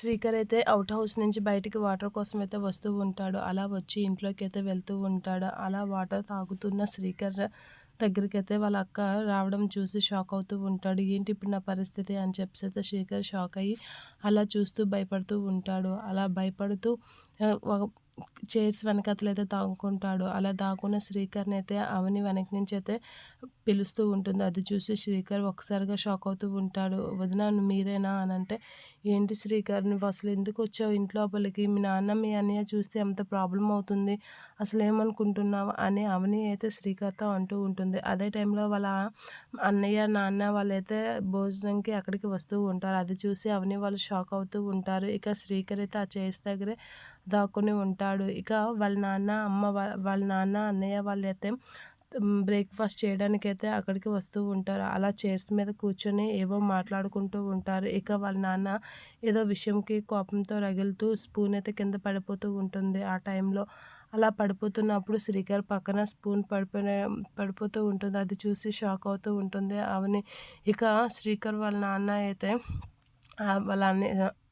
శ్రీకర్ అయితే out house నుంచి బయటికి వాటర్ కోసం అయితే వస్తూ ఉంటాడు. అలా వచ్చి ఇంట్లోకి అయితే వెళ్తూ ఉంటాడు. అలా వాటర్ తాగుతున్న శ్రీకర్ దగ్గరికి అయితే వాళ్ళ అక్క రావడం చూసి షాక్ అవుతూ ఉంటాడు. ఏంటి ఇప్పుడు నా పరిస్థితి? అని చెప్పి అయితే శ్రీకర్ షాక్ అయ్యి అలా చూస్తూ భయపడుతూ ఉంటాడు. అలా భయపడుతూ చైర్స్ వెనకతలైతే దాక్కుంటాడు అలా దాక్కున్న శ్రీకర్ని అయితే అవని వెనక నుంచి అయితే పిలుస్తూ ఉంటుంది. అది చూసి శ్రీకర్ ఒకసారిగా షాక్ అవుతూ ఉంటాడు. వదిన మీరేనా? అని అంటే ఏంటి శ్రీకర్ నువ్వు అసలు ఎందుకు వచ్చావు ఇంట్లోపలికి మీ నాన్న మీ అన్నయ్య చూస్తే ఎంత ప్రాబ్లం అవుతుంది? అసలు ఏమనుకుంటున్నావు? అని అవని అయితే శ్రీకర్తో అంటూ ఉంటుంది. అదే టైంలో వాళ్ళ అన్నయ్య నాన్న వాళ్ళైతే భోజనంకి అక్కడికి వస్తూ ఉంటారు. అది చూసి అవని వాళ్ళు షాక్ అవుతూ ఉంటారు. ఇక శ్రీకర్ అయితే ఆ చైర్స్ దగ్గరే దాక్కుని ఉంటాడు. ఇక వాళ్ళ నాన్న అమ్మ వాళ్ళ నాన్న అన్నయ్య వాళ్ళైతే బ్రేక్ఫాస్ట్ చేయడానికి అయితే అక్కడికి వస్తూ ఉంటారు. అలా చైర్స్ మీద కూర్చొని ఏవో మాట్లాడుకుంటూ ఉంటారు. ఇక వాళ్ళ నాన్న ఏదో విషయంకి కోపంతో రగులుతూ స్పూన్ అయితే కింద పడిపోతూ ఉంటుంది ఆ టైంలో అలా పడిపోతున్నప్పుడు శ్రీకర్ పక్కన స్పూన్ పడిపోయిన పడిపోతూ ఉంటుంది. అది చూసి షాక్ అవుతూ ఉంటుంది. అవని ఇక శ్రీకర్ వాళ్ళ నాన్న అయితే వాళ్ళ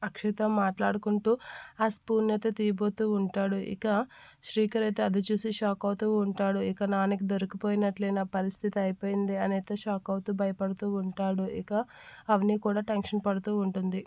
అక్షయ్తో మాట్లాడుకుంటూ ఆ స్పూన్ అయితే తీయబోతూ ఉంటాడు. ఇక శ్రీకర్ అయితే అది చూసి షాక్ అవుతూ ఉంటాడు. ఇక నాన్నకి దొరికిపోయినట్లే నా పరిస్థితి అయిపోయింది అని అయితే షాక్ అవుతూ భయపడుతూ ఉంటాడు. ఇక అవన్నీ కూడా టెన్షన్ పడుతూ ఉంటుంది.